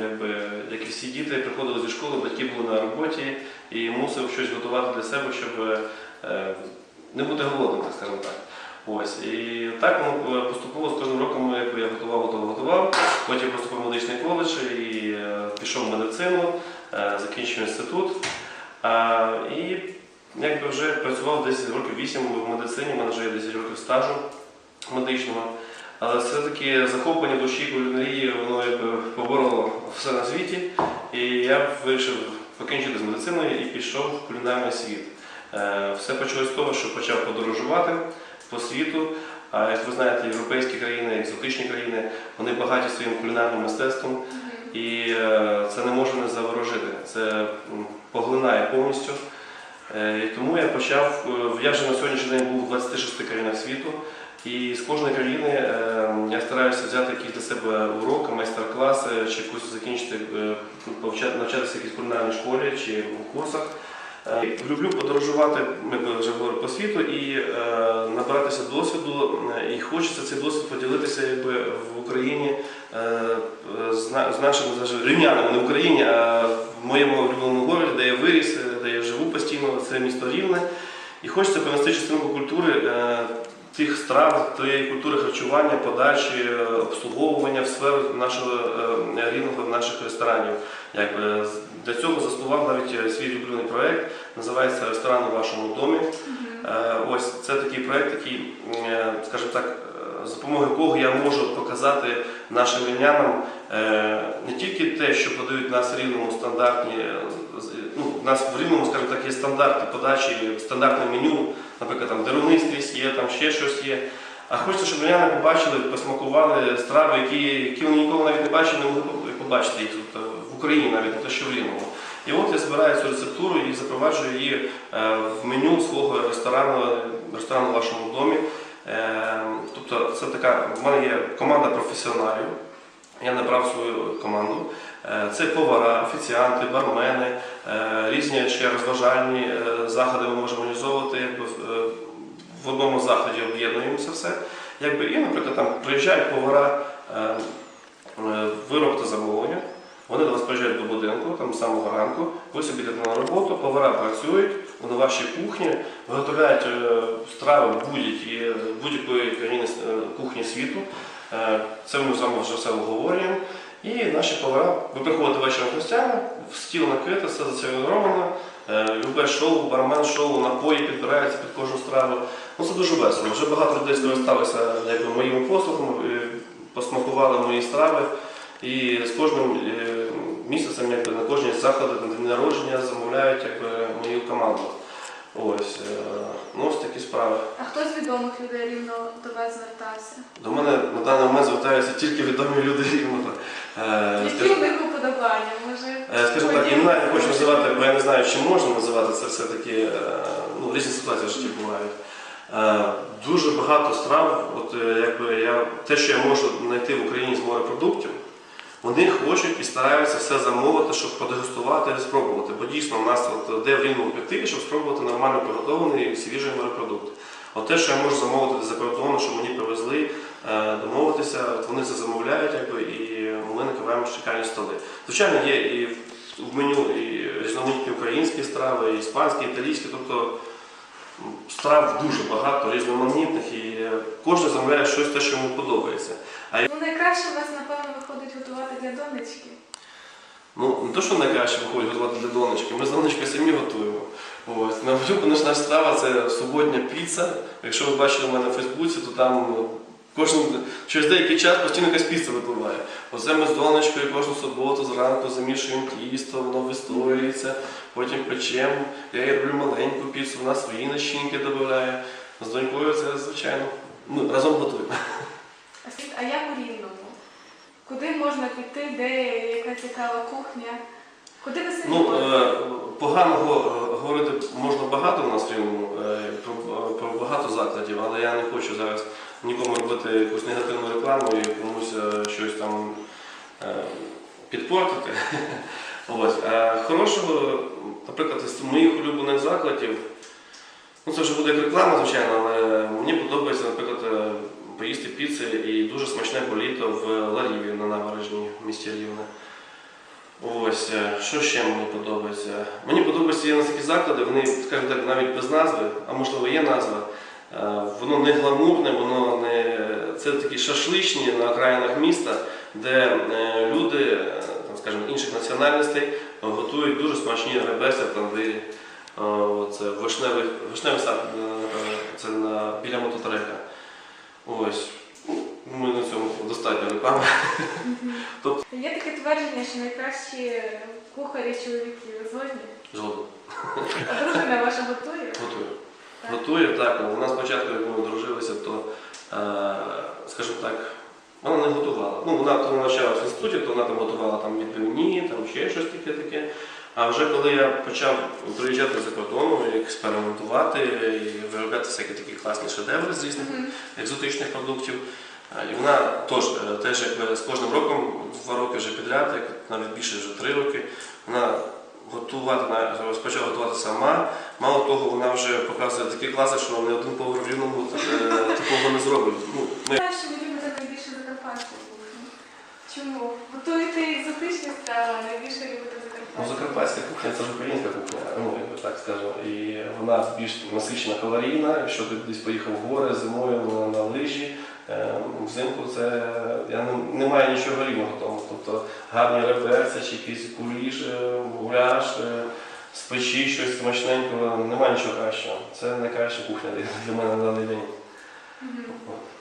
якби, як і всі діти, приходили зі школи, батьки були на роботі і мусив щось готувати для себе, щоб е, не бути голодним, так скажемо так. Ось. І так ну, поступово з кожним роком якби, я готував, готував, готував. Потім поступив в медичний коледж і е, пішов в медицину, закінчив інститут. І якби вже працював десь років 8 в медицині, в мене вже є 10 років стажу медичного. Але все-таки захоплення душі кулінарії, воно якби побороло все на світі. І я вирішив покінчити з медициною і пішов в кулінарний світ. Е, Все почалось з того, що почав подорожувати по світу. А як ви знаєте, європейські країни, екзотичні країни, вони багаті своїм кулінарним мистецтвом. І е, це не може не заворожити. Це поглинає повністю. Е, І тому я почав, я вже на сьогоднішній день був в 26 країнах світу. І з кожної країни е, я стараюся взяти якісь для себе уроки, майстер-класи, чи якусь закінчити, е, навчатися в якійсь кулінарній школі чи курсах. Е, Люблю подорожувати, я вже говорив, по світу і набиратися досвіду. І хочеться цей досвід поділитися якби, в Україні з, нашими рівнянами, не в Україні, а в моєму улюбленому городі, де я виріс, де я живу постійно, це місто Рівне. І хочеться принести частинку культури тих страв, тієї культури харчування, подачі, е, обслуговування в сферу нашого е, рівного наших ресторанів. Якби для цього заснував навіть е, свій улюблений проект, називається Ресторан у вашому домі. Е, Ось це такий проект, який, е, скажімо так, е, за допомогою якого я можу показати нашим рівнянам е, не тільки те, що подають нас рівному стандартні, е, з- ну, в нас в рівному, скажімо так, є стандарти подачі, стандартне меню, наприклад, там деруни скрізь є, там ще щось є. А хочеться, щоб рівняни побачили, посмакували страви, які, які вони ніколи навіть не бачили, не могли побачити їх тут е, в Україні, навіть те, що в Рівному. І от я збираю цю рецептуру і запроваджую її е, в меню свого ресторану, ресторану в вашому домі. Е, Тобто це така, в мене є команда професіоналів. Я набрав свою команду. Е, Це повара, офіціанти, бармени, е, різні ще розважальні е, заходи ми можемо організовувати в- одному заході об'єднуємо це все. І, наприклад, там приїжджають повара, ви робите замовлення, вони до вас приїжджають до будинку, там з самого ранку, ви собі йдете на роботу, повара працюють на вашій кухні, виготовляють страви будь-якої країни е, кухні світу. Це ми з вами вже все обговорюємо. І наші повара, ви приходите вечором гостями, стіл накрито, все зацереmoновано, е, любе шоу, бармен шоу, напої підбираються під кожну страву. Ну це дуже весело. Вже багато людей скористалися якби, моїми послугами, е, посмакували мої страви. І з кожним е, місяцем, якби, на кожні заходи, на день народження замовляють якби, мою команду. Ось, ну, ось такі справи. А хто з відомих людей рівно до вас звертався? До мене на даний момент звертаються тільки відомі люди рівно. Е, Які скажу- уподобання? Може, Е, Скажімо так, імена я не хочу називати, бо я не знаю, чи можна називати це все-таки е, ну, різні ситуації в житті бувають. Дуже багато страв, от якби я, те, що я можу знайти в Україні з морепродуктів, вони хочуть і стараються все замовити, щоб подегустувати і спробувати. Бо дійсно в нас от, де в рівному піти, щоб спробувати нормально приготований і свіжий морепродукт. От те, що я можу замовити за кордону, що мені привезли, е, домовитися, от вони це замовляють, якби, і ми накриваємо чекальні столи. Звичайно, є і в- меню і різноманітні українські страви, і іспанські, і італійські, тобто страв дуже багато, різноманітних, і кожен замовляє щось те, що йому подобається. Ну найкраще у вас, напевно, виходить готувати для донечки. Ну, не то, що найкраще виходить готувати для донечки, ми з донечкою самі готуємо. Ось. На наша страва це суботня піца. Якщо ви бачили мене на Фейсбуці, то там ну, кожен, через деякий час постійно якась піца випливає. Оце ми з донечкою кожну суботу зранку замішуємо тісто, воно вистоюється, потім печемо. Я роблю маленьку піцу, вона свої начинки додає. З донькою це, звичайно, ну, разом готуємо. А скажіть, а як у рівному? Куди можна піти, де яка цікава кухня? Куди ви самі Ну, е, поганого е, говорити можна багато у нас в Рівному, е, про, багато закладів, але я не хочу зараз нікому робити якусь негативну рекламу і комусь щось там підпортити. Ось. Хорошого, наприклад, із моїх улюблених закладів, ну це вже буде як реклама, звичайно, але мені подобається, наприклад, поїсти піци і дуже смачне політо в Ларіві на набережній в місті Рівне. Ось, е, що ще мені подобається? Мені подобаються є нас такі заклади, вони, скажімо так, навіть без назви, а можливо є назва. Е, Воно не гламурне, воно не. Це такі шашличні на окраїнах міста, де е, люди, там, скажімо, інших національностей готують дуже смачні ребеси в тандирі. Це вишневий, вишневий сад, це біля мототрека. Ось. Ну, Ми на цьому достатньо реклами. Є таке твердження, що найкращі кухарі чоловіки згодні. Згодом. А дружина ваша готує? Готую. Так. Готує, так. У нас спочатку, як ми одружилися, то, е, скажімо так, вона не готувала. Ну, вона коли навчалася в інституті, то вона там готувала там відбивні, там ще щось таке таке. А вже коли я почав приїжджати за кордону, експериментувати і виробляти всякі такі класні шедеври з різних екзотичних продуктів. І вона теж, е, теж якби з кожним роком, два роки вже підряд, як навіть більше вже три роки, вона готувати розпочала готувати сама. Мало того, вона вже показує такі класи, що не один повар в рівному е, такого не зробить. Ну, ми що ви любите найбільше закарпатську. Чому? Готуєте екзотичні страви, а найбільше любите Ну, закарпатську. Закарпатська кухня це ж українська кухня, ну так скажемо. І вона більш насичена калорійна. Якщо ти десь поїхав в гори зимою на, на лижі, е, взимку це я не, немає нічого рівного тому. Тобто гарні реберця чи якийсь куліш, е, гуляш, е, з печі щось смачненького, немає нічого кращого. Це найкраща кухня для- мене на даний день. Мгм. От.